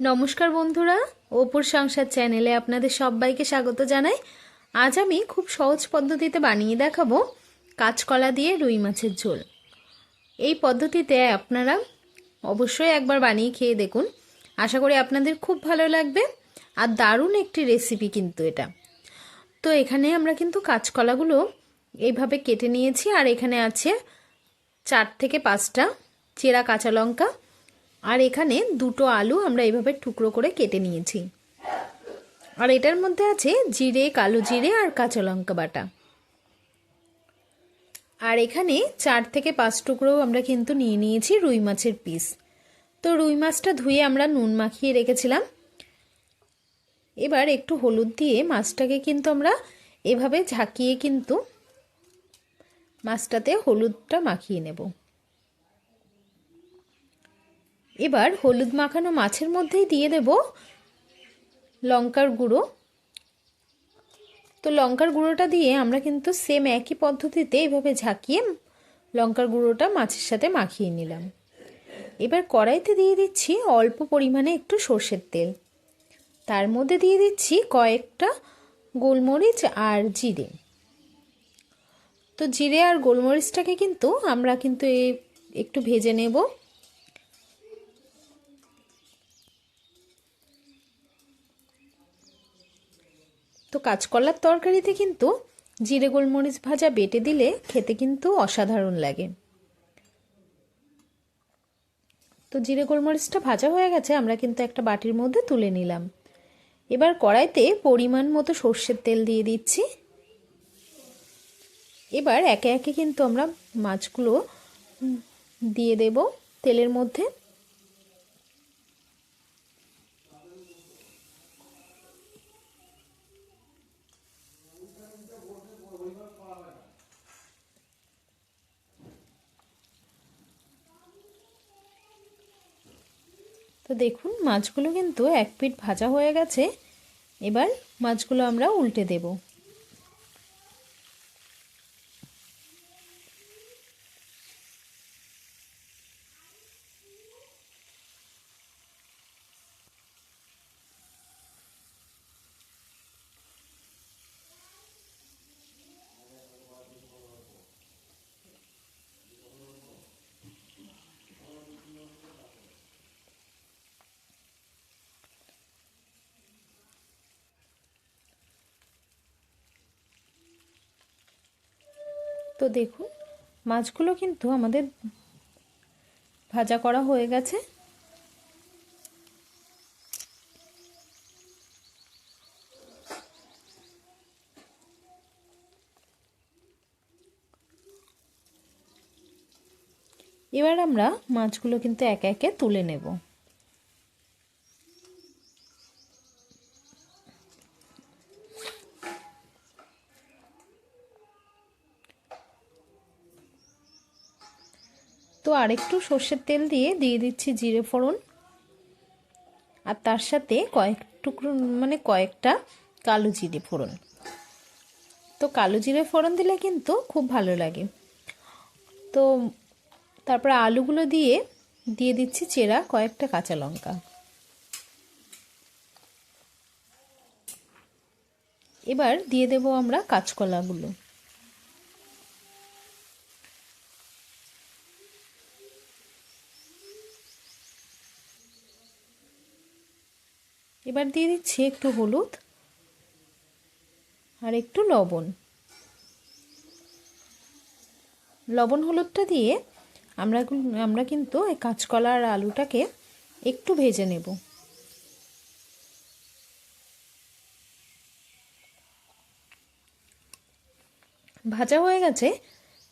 নমস্কার বন্ধুরা অপুর সংসার চ্যানেলে আপনাদের সবাইকে স্বাগত জানাই। আজ আমি খুব সহজ পদ্ধতিতে বানিয়ে দেখাবো কাঁচকলা দিয়ে রুই মাছের ঝোল। এই পদ্ধতিতে আপনারা অবশ্যই একবার বানিয়ে খেয়ে দেখুন। আশা করি আপনাদের খুব ভালো লাগবে। আর দারুণ একটি রেসিপি কিন্তু এটা। তো এখানে আমরা কিন্তু কাঁচকলাগুলো এইভাবে কেটে নিয়েছি। আর এখানে আছে চার থেকে পাঁচটা চেরা কাঁচা লঙ্কা আর এখানে দুটো আলু আমরা এভাবে টুকরো করে কেটে নিয়েছি। আর এটার মধ্যে আছে জিরে, কালো জিরে আর কাঁচা লঙ্কা বাটা। আর এখানে চার থেকে পাঁচ টুকরো আমরা কিন্তু নিয়ে নিয়েছি রুই মাছের পিস। তো রুই মাছটা ধুয়ে আমরা নুন মাখিয়ে রেখেছিলাম। এবার একটু হলুদ দিয়ে মাছটাকে কিন্তু আমরা এভাবে ঝাঁকিয়ে কিন্তু মাছটাতে হলুদটা মাখিয়ে নেব। এবার হলুদ মাখানো মাছের মধ্যেই দিয়ে দেব লঙ্কার গুঁড়ো। তো লঙ্কার গুঁড়োটা দিয়ে আমরা কিন্তু সেম একই পদ্ধতিতে এভাবে ঝাঁকিয়ে লঙ্কার গুঁড়োটা মাছের সাথে মাখিয়ে নিলাম। এবার কড়াইতে দিয়ে দিচ্ছি অল্প পরিমাণে একটু সর্ষের তেল। তার মধ্যে দিয়ে দিচ্ছি কয়েকটা গোলমরিচ আর জিরে। তো জিরে আর গোলমরিচটাকে কিন্তু আমরা কিন্তু একটু ভেজে নেব। তো কাঁচকলার তরকারিতে কিন্তু জিরে গোলমরিচ ভাজা বেটে দিলে খেতে কিন্তু অসাধারণ লাগে। তো জিরে গোলমরিচটা ভাজা হয়ে গেছে, আমরা কিন্তু একটা বাটির মধ্যে তুলে নিলাম। এবার কড়াইতে পরিমাণ মতো সর্ষের তেল দিয়ে দিচ্ছি। এবার একে একে কিন্তু আমরা মাছগুলো দিয়ে দেব তেলের মধ্যে। তো দেখুন মাছগুলো কিন্তু এক পিঠ ভাজা হয়ে গেছে। এবার মাছগুলো আমরা উল্টে দেব। তো দেখুন, মাছগুলো কিন্তু আমাদের ভাজা করা হয়ে গেছে। এবার আমরা মাছগুলো কিন্তু একে একে তুলে নেব। আরেকটু সর্ষের তেল দিয়ে দিয়ে দিচ্ছি জিরে ফোড়ন। আর তার সাথে কয়েক টুকরো মানে কয়েকটা কালো জিরে ফোড়ন। তো কালো জিরে ফোড়ন দিলে কিন্তু খুব ভালো লাগে। তো তারপরে আলুগুলো দিয়ে দিয়ে দিচ্ছি চেরা কয়েকটা কাঁচা লঙ্কা। এবার দিয়ে দেব আমরা কাঁচকলাগুলো। এবার দিয়ে দিচ্ছি একটু হলুদ আর একটু লবণ। লবণ হলুদটা দিয়ে আমরা আমরা কিন্তু এই কাঁচকলা আর আলুটাকে একটু ভেজে নেব। ভাজা হয়ে গেছে,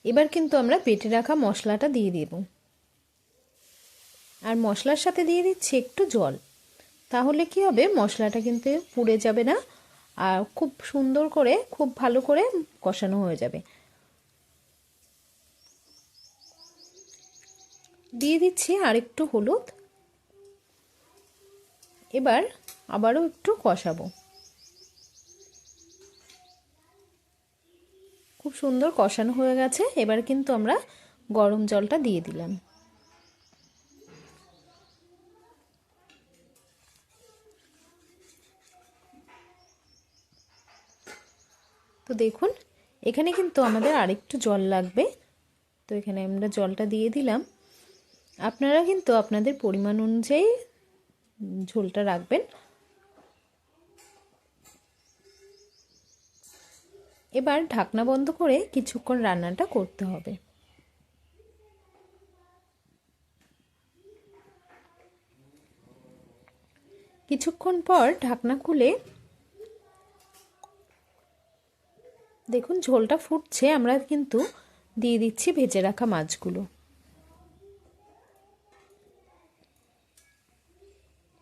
এবার কিন্তু আমরা পেটে রাখা মশলাটা দিয়ে দেব। আর মশলার সাথে দিয়ে দিচ্ছি একটু জল। তাহলে কি হবে? মশলাটা কিন্তু পুড়ে যাবে না। আর খুব সুন্দর করে, খুব ভালো করে কষানো হয়ে যাবে। দিয়ে দিচ্ছি আর একটু হলুদ। এবার আবারও একটু কষাবো। খুব সুন্দর কষানো হয়ে গেছে। এবার কিন্তু আমরা গরম জলটা দিয়ে দিলাম। তো দেখুন, এখানে কিন্তু আমাদের আরেকটু জল লাগবে। তো এখানে আমরা জলটা দিয়ে দিলাম। আপনারা কিন্তু আপনাদের পরিমাণ অনুযায়ী ঝোলটা রাখবেন। এবার ঢাকনা বন্ধ করে কিছুক্ষণ রান্নাটা করতে হবে। কিছুক্ষণ পর ঢাকনা খুলে দেখুন, ঝোলটা ফুটছে, আমরা কিন্তু দিয়ে দিচ্ছি ভেজে রাখা মাছগুলো।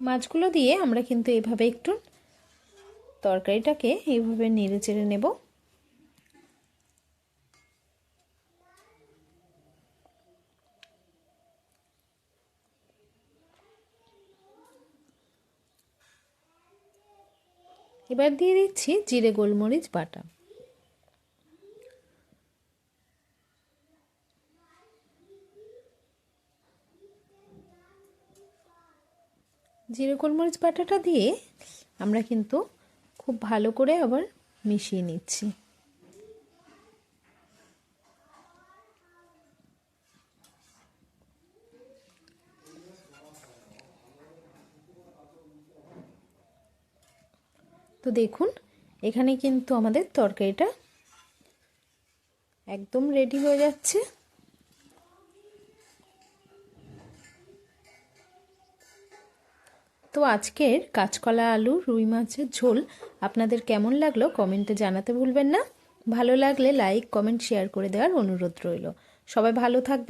মাছগুলো দিয়ে আমরা কিন্তু এভাবে একটু তরকারিটাকে এইভাবে নেড়ে চেড়ে নেব। এবার দিয়ে দিচ্ছি জিরে, গোলমরিচ, বাটা। জিরে গোলমরিচ বাটাটা দিয়ে আমরা কিন্তু খুব ভালো করে আবার মিশিয়ে নিচ্ছি। তো দেখুন, এখানে কিন্তু আমাদের তরকারিটা একদম রেডি হয়ে যাচ্ছে। তো আজকের কাঁচকলা আলু, রুই মাছের ঝোল আপনাদের কেমন লাগল কমেন্টে জানাতে ভুলবেন না। ভালো লাগলে লাইক, কমেন্ট, শেয়ার করে দেওয়ার অনুরোধ রইল। সবাই ভালো থাকবে